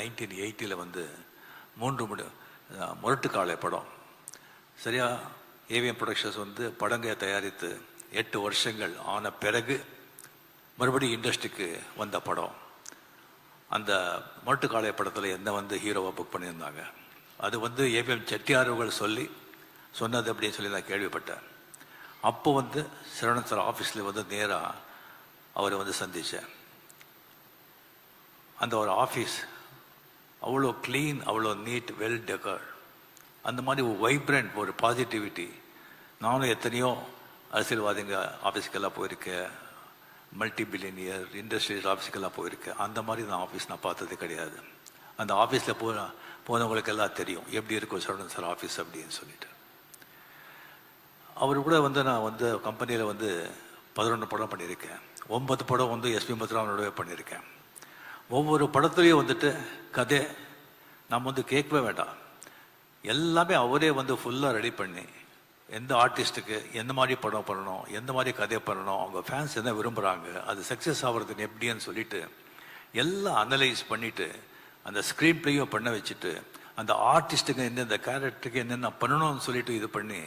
Nineteen எயிட்டியில் வந்து மூன்று முடி முரட்டுக்காலை படம். சரியா? ஏவிஎம் ப்ரொடக்ஷன்ஸ் வந்து படங்கை தயாரித்து எட்டு வருஷங்கள் ஆன பிறகு மறுபடியும் இண்டஸ்ட்ரிக்கு வந்த படம். அந்த முரட்டுக்காலை படத்தில் என்ன வந்து ஹீரோவை புக் பண்ணியிருந்தாங்க? அது வந்து ஏவிஎம் செட்டியார் அவர்கள் சொல்லி சொன்னது அப்படின்னு சொல்லி நான் கேள்விப்பட்டேன். அப்போ வந்து சரவணன் சார் ஆஃபீஸில் வந்து நேராக அவரை வந்து சந்தித்தேன் அந்த ஒரு ஆஃபீஸ் அவ்வளோ க்ளீன் அவ்வளோ நீட் வெல் டெக்கர் அந்த மாதிரி ஒரு வைப்ரண்ட் ஒரு பாசிட்டிவிட்டி நானும் எத்தனையோ அரசியல்வாதிங்க ஆஃபீஸ்க்கெல்லாம் போயிருக்கேன். மல்டி பில்லியனியர் இண்டஸ்ட்ரியல் ஆஃபீஸுக்கெல்லாம் போயிருக்கேன். அந்த மாதிரி நான் ஆஃபீஸ் நான் பார்த்தது கிடையாது. அந்த ஆஃபீஸில் போ போனவங்களுக்கு எல்லாம் தெரியும். எப்படி இருக்கும் சரவணன் சார் ஆஃபீஸ் அப்படின்னு சொல்லிட்டு. அவர் கூட வந்து நான் வந்து கம்பெனியில் வந்து பதினொன்று படம் பண்ணியிருக்கேன். ஒன்பது படம் வந்து எஸ்பி முத்துராமனோடவே பண்ணியிருக்கேன். ஒவ்வொரு படத்துலையும் வந்துட்டு கதை. நம்ம வந்து கேட்கவே வேண்டாம். எல்லாமே அவரே வந்து ஃபுல்லாக ரெடி பண்ணி எந்த ஆர்டிஸ்ட்டுக்கு எந்த மாதிரி படம் பண்ணணும் எந்த மாதிரி கதை பண்ணணும் அவங்க ஃபேன்ஸ் என்ன விரும்புகிறாங்க அது சக்ஸஸ் ஆகிறதுக்கு எப்படின்னு சொல்லிட்டு எல்லாம் அனலைஸ் பண்ணிவிட்டு அந்த ஸ்க்ரீன் ப்ளேயும் பண்ண வச்சுட்டு அந்த ஆர்டிஸ்ட்டுக்கு எந்தெந்த கேரக்டருக்கு என்னென்ன பண்ணணும்னு சொல்லிட்டு இது பண்ணி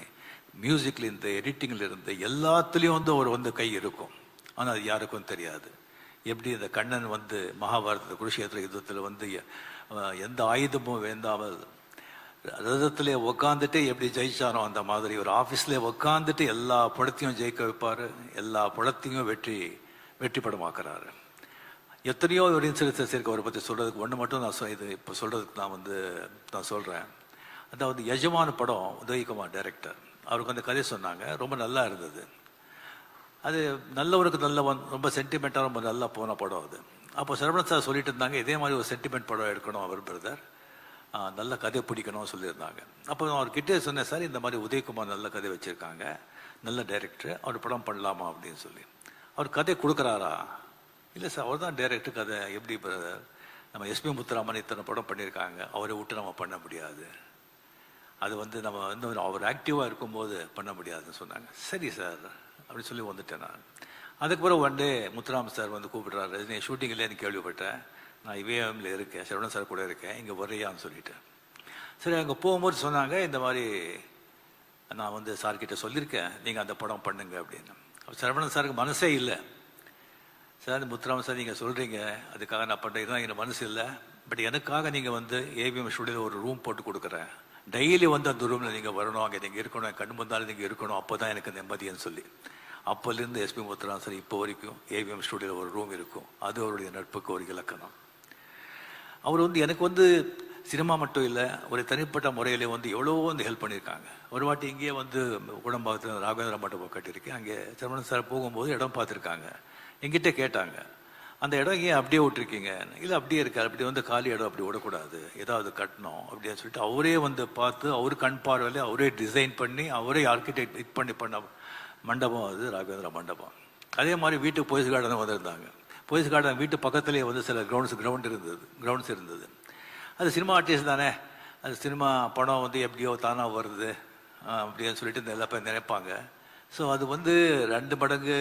மியூசிக்கில் இருந்து எடிட்டிங்கில் இருந்து எல்லாத்துலேயும் வந்து அவர் வந்து கை இருக்கும். ஆனால் அது யாருக்கும் தெரியாது. எப்படி இந்த கண்ணன் வந்து மகாபாரத குருஷேத்திர யுத்தத்தில் வந்து எந்த ஆயுதமும் வேண்டாமல் ரதத்திலே உக்காந்துட்டு எப்படி ஜெயிச்சானோ அந்த மாதிரி ஒரு ஆஃபீஸ்லேயே உக்காந்துட்டு எல்லா படத்தையும் ஜெயிக்க வைப்பார். எல்லா படத்தையும் வெற்றி வெற்றி படமாக்குறாரு எத்தனையோ ஒரு இன்சிடென்சஸ் இருக்கு அவரை பற்றி சொல்கிறதுக்கு ஒன்று மட்டும் நான் இது இப்போ சொல்கிறதுக்கு நான் வந்து நான் சொல்கிறேன் அதாவது எஜமான படம் உதயகுமார் டைரக்டர் அவருக்கு அந்த கதை சொன்னாங்க. ரொம்ப நல்லா இருந்தது. அது நல்லவருக்கு நல்லவன் ரொம்ப சென்டிமெண்ட்டாக ரொம்ப நல்லா போன படம் அது. அப்போ சரவணன் சார் சொல்லிட்டு இருந்தாங்க இதே மாதிரி ஒரு சென்டிமெண்ட் படம் எடுக்கணும் அவர் பிரதர் நல்ல கதை பிடிக்கணும்னு சொல்லியிருந்தாங்க. அப்போ நான் அவர்கிட்டே சொன்னேன் சார் இந்த மாதிரி உதயகுமார் நல்ல கதை வச்சுருக்காங்க. நல்ல டைரக்டர் அவர் படம் பண்ணலாமா? அப்படின்னு சொல்லி. அவர் கதை கொடுக்குறாரா? இல்லை சார் அவர் தான் டைரக்டர் கதை. எப்படி பிரதர் நம்ம எஸ்பி முத்துராமன் இத்தனை படம் பண்ணியிருக்காங்க. அவரை விட்டு நம்ம பண்ண முடியாது. அது வந்து நம்ம வந்து அவர் ஆக்டிவாக இருக்கும்போது பண்ண முடியாதுன்னு சொன்னாங்க. சரி சார் அப்படின்னு சொல்லி வந்துட்டேன் நான். அதுக்கப்புறம் ஒன் டே முத்துராம் சார் வந்து கூப்பிடுறாரு நீ ஷூட்டிங் இல்லைன்னு கேள்விப்பட்டேன். நான் இவேஎம்ல இருக்கேன் சரவணன் சார் கூட இருக்கேன் இங்கே வரையான்னு சொல்லிட்டேன். சரி அங்கே போகும்போது சொன்னாங்க இந்த மாதிரி நான் வந்து சார்கிட்ட சொல்லியிருக்கேன். நீங்கள் அந்த படம் பண்ணுங்க அப்படின்னு. சரவணன் சாருக்கு மனசே இல்லை. சார் முத்துராம சார் நீங்கள் சொல்கிறீங்க அதுக்காக நான் பண்ணுறேன் எனக்கு மனசு இல்லை. பட் எனக்காக நீங்கள் வந்து ஏவிஎம் ஸ்டுடியோவில் ஒரு ரூம் போட்டு கொடுக்குறேன். டெய்லி வந்து அந்த ரூமில் நீங்கள் வரணும் அங்கே நீங்கள் இருக்கணும் என் கண் முந்தாலும் நீங்கள் இருக்கணும் அப்போ தான் எனக்கு நிம்மதின்னு சொல்லி. அப்போலேருந்து எஸ்பி முத்துராம் சார் இப்போ வரைக்கும் ஏவிஎம் ஸ்டூடியோவில் ஒரு ரூம் இருக்கும். அது அவருடைய நட்புக்கு ஒரு இலக்கணம். அவர் வந்து எனக்கு வந்து சினிமா மட்டும் இல்லை ஒரு தனிப்பட்ட முறையில் வந்து எவ்வளோ வந்து ஹெல்ப் பண்ணியிருக்காங்க. ஒரு வாட்டி இங்கேயே வந்து குடம்பாக்கத்தில் ராகவேந்திர மண்டபம் கட்டியிருக்கேன். அங்கே சரவணன் சார் போகும்போது இடம் பார்த்துருக்காங்க. எங்கிட்ட கேட்டாங்க. அந்த இடம் ஏன் அப்படியே விட்டுருக்கீங்க? இல்லை அப்படியே இருக்காது அப்படி வந்து காலி இடம் அப்படி விடக்கூடாது. ஏதாவது கட்டணும் அப்படின்னு சொல்லிட்டு அவரே வந்து பார்த்து அவர் கண் பார்வையில் அவரே டிசைன் பண்ணி அவரே ஆர்கிடெக்ட் இது பண்ணி பண்ண மண்டபம் அது ராகவேந்திர மண்டபம். அதே மாதிரி வீட்டு போயஸ் கார்டன் வந்திருந்தாங்க. போயஸ் கார்டன் வீட்டு பக்கத்துலேயே வந்து சில கிரவுண்ட்ஸ் கிரவுண்ட் இருந்தது. கிரவுண்ட்ஸ் இருந்தது. அது சினிமா ஆர்டிஸ்ட் தானே. அது சினிமா படம் வந்து எப்படியோ தானாக வருது அப்படின்னு சொல்லிட்டு இந்த எல்லா பேர் நினைப்பாங்க. ஸோ அது வந்து ரெண்டு மடங்கு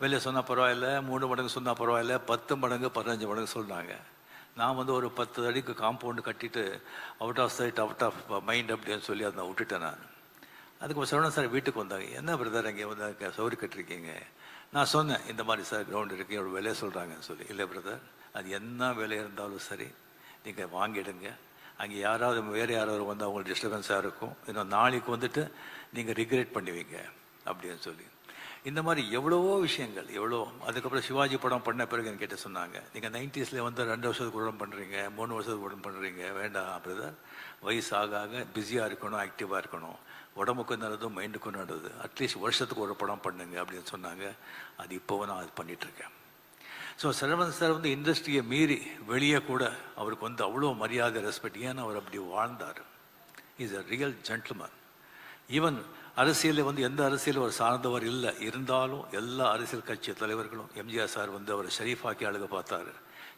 வெளியே சொன்னால் பரவாயில்ல மூணு மடங்கு சொன்னால் பரவாயில்ல பத்து மடங்கு பதினஞ்சு மடங்கு சொன்னாங்க நான் வந்து ஒரு பத்து அடிக்கு காம்பவுண்டு கட்டிட்டு out of sight out of mind அப்படின்னு சொல்லி அதை நான் விட்டுட்டேன் நான். அதுக்கு சரவணன் சார் வீட்டுக்கு வந்தாங்க. என்ன பிரதர் அங்கே வந்து சவுரி கட்டிருக்கீங்க? நான் சொன்னேன் இந்த மாதிரி சார் கிரவுண்ட் இருக்கு இவ்வளோ விலையை சொல்கிறாங்கன்னு சொல்லி. இல்லை பிரதர் அது என்ன விலை இருந்தாலும் சரி நீங்கள் வாங்கிடுங்க. அங்கே யாராவது வேறு யாராவது வந்து அவங்களுக்கு டிஸ்டர்பன்ஸாக இருக்கும். இன்னும் நாளைக்கு வந்துட்டு நீங்கள் ரிக்ரெட் பண்ணுவீங்க அப்படின்னு சொல்லி. இந்த மாதிரி எவ்வளவோ விஷயங்கள் எவ்வளோ அதுக்கப்புறம் சிவாஜி படம் பண்ண பிறகு என்கிட்ட சொன்னாங்க நீங்கள் நைன்டிஸில் வந்து ரெண்டு வருஷத்துக்கு உடம்பு பண்ணுறீங்க மூணு வருஷத்துக்கு உடம்பு பண்ணுறீங்க வேண்டாம் பிரதர். வயசு ஆக ஆக பிஸியாக இருக்கணும் ஆக்டிவாக இருக்கணும். உடம்புக்கும் நல்லது மைண்டுக்கும் நல்லது. அட்லீஸ்ட் வருஷத்துக்கு ஒரு படம் பண்ணுங்க அப்படின்னு சொன்னாங்க. அது இப்போவும் நான் அது பண்ணிகிட்ருக்கேன் ஸோ சரவணன் சார் வந்து இண்டஸ்ட்ரியை மீறி வெளியே கூட அவருக்கு வந்து அவ்வளோ மரியாதை ரெஸ்பெக்ட் ஏன்னா அவர் அப்படி வாழ்ந்தார்? Is a real gentleman even அரசியலில் வந்து எந்த அரசியலும் அவர் சார்ந்தவர் இல்லை. இருந்தாலும் எல்லா அரசியல் கட்சி தலைவர்களும் எம்ஜிஆர் சார் வந்து அவர் ஷரீஃபாக்கி அழுக பார்த்தாரு.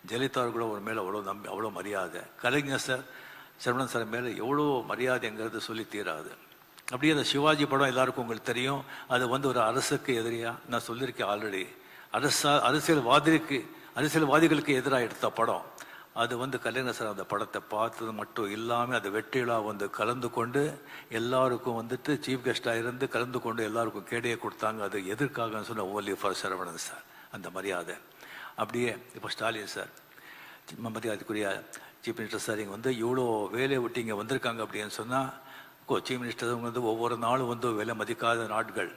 ஜெயலலிதா கூட அவர் மேலே அவ்வளோ நம்பி அவ்வளோ மரியாதை. கலைஞர் சார் சரவணன் சார் மேலே எவ்வளோ மரியாதைங்கிறது சொல்லி தீராது. அப்படியே அந்த சிவாஜி படம் எல்லாருக்கும் உங்களுக்கு தெரியும். அது வந்து ஒரு அரசுக்கு எதிரியாக நான் சொல்லியிருக்கேன் ஆல்ரெடி அரசா அரசியல்வாதிக்கு அரசியல்வாதிகளுக்கு எதிராக எடுத்த படம். அது வந்து கலைஞர் சார் அந்த படத்தை பார்த்தது மட்டும் இல்லாமல் அது வெற்றிலா வந்து கலந்து கொண்டு எல்லாருக்கும் வந்துட்டு சீஃப் கெஸ்டாக இருந்து கலந்து கொண்டு எல்லாருக்கும் கேடையை கொடுத்தாங்க. அது எதற்காகன்னு சொன்ன ஓலி ஃபார் சரவணன் சார். அந்த மரியாதை. அப்படியே இப்போ ஸ்டாலின் சார் மரியாதைக்குரிய சீஃப் மினிஸ்டர் சார் இங்கே வந்து இவ்வளோ வேலையை விட்டு இங்கே வந்திருக்காங்க அப்படின்னு சொன்னால் சீஃப் மினிஸ்டர் வந்து ஒவ்வொரு நாளும் வந்து விலை மதிக்காத நாட்கள்.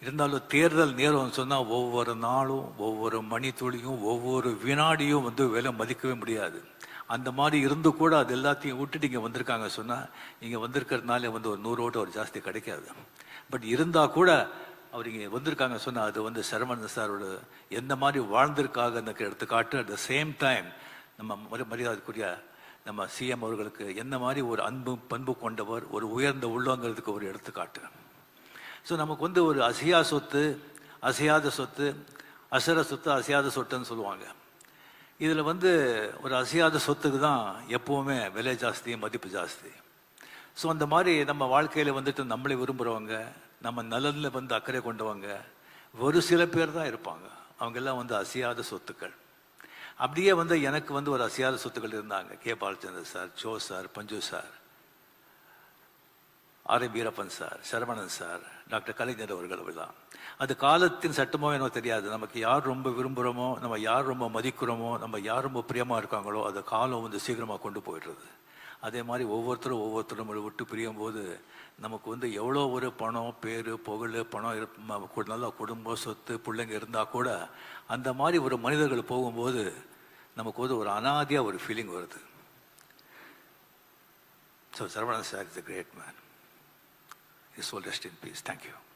இருந்தாலும் தேர்தல் நேரம் சொன்னால் ஒவ்வொரு நாளும் ஒவ்வொரு மணித்துளியும் ஒவ்வொரு வினாடியும் வந்து விலை மதிக்கவே முடியாது. அந்த மாதிரி இருந்து கூட அது எல்லாத்தையும் விட்டுட்டு இங்கே வந்திருக்காங்க சொன்னால் இங்கே வந்திருக்கிறதுனால வந்து ஒரு நூறு ஓட்டு ஒரு ஜாஸ்தி கிடைக்காது. பட் இருந்தால் கூட அவர் இங்கே வந்திருக்காங்க சொன்னால் அது வந்து சரவணன் சாரோட எந்த மாதிரி வாழ்ந்திருக்காங்க எடுத்துக்காட்டு. அட் த சேம் டைம் நம்ம மரி- மரியாதைக்குரிய நம்ம சிஎம் அவர்களுக்கு என்ன மாதிரி ஒரு அன்பு பண்பு கொண்டவர் ஒரு உயர்ந்த உள்ளங்கிறதுக்கு ஒரு எடுத்துக்காட்டு. ஸோ நமக்கு வந்து ஒரு அசையா சொத்து அசையாத சொத்து அசர சொத்து அசையாத சொத்துன்னு சொல்லுவாங்க. இதில் வந்து ஒரு அசையாத சொத்துக்கு தான் எப்போவுமே விலை ஜாஸ்தி மதிப்பு ஜாஸ்தி. ஸோ அந்த மாதிரி நம்ம வாழ்க்கையில் வந்துட்டு நம்மளை விரும்புகிறவங்க நம்ம நலனில் வந்து அக்கறை கொண்டவங்க ஒரு சில பேர் தான் இருப்பாங்க. அவங்கெல்லாம் வந்து அசையாத சொத்துக்கள். அப்படியே வந்து எனக்கு வந்து ஒரு அசையாத சொத்துக்கள் இருந்தாங்க. K. Balachander sir Joe sir Panchu sir. R. M Veerappan sir Saravanan sir doctor Kalaignar அவர்கள் அவர்தான். அது காலத்தின் சட்டமோ என்னவோ தெரியாது. நமக்கு யார் ரொம்ப விரும்புகிறோமோ நம்ம யார் ரொம்ப மதிக்கிறோமோ நம்ம யார் ரொம்ப பிரியமாக இருக்காங்களோ அது காலம் வந்து சீக்கிரமாக கொண்டு போயிடுறது. அதே மாதிரி ஒவ்வொருத்தரும் ஒவ்வொருத்தரும் நம்மளை விட்டு பிரியும் போது நமக்கு வந்து எவ்வளோ ஒரு பணம் பேர் புகழ் பணம் நல்லா குடும்பம் சொத்து பிள்ளைங்க இருந்தால் கூட அந்த மாதிரி ஒரு மனிதர்கள் போகும்போது நமக்கு வந்து ஒரு அனாதியாக ஒரு ஃபீலிங் வருது. So Saravanan sir is a great man is soul rest in peace. Thank you.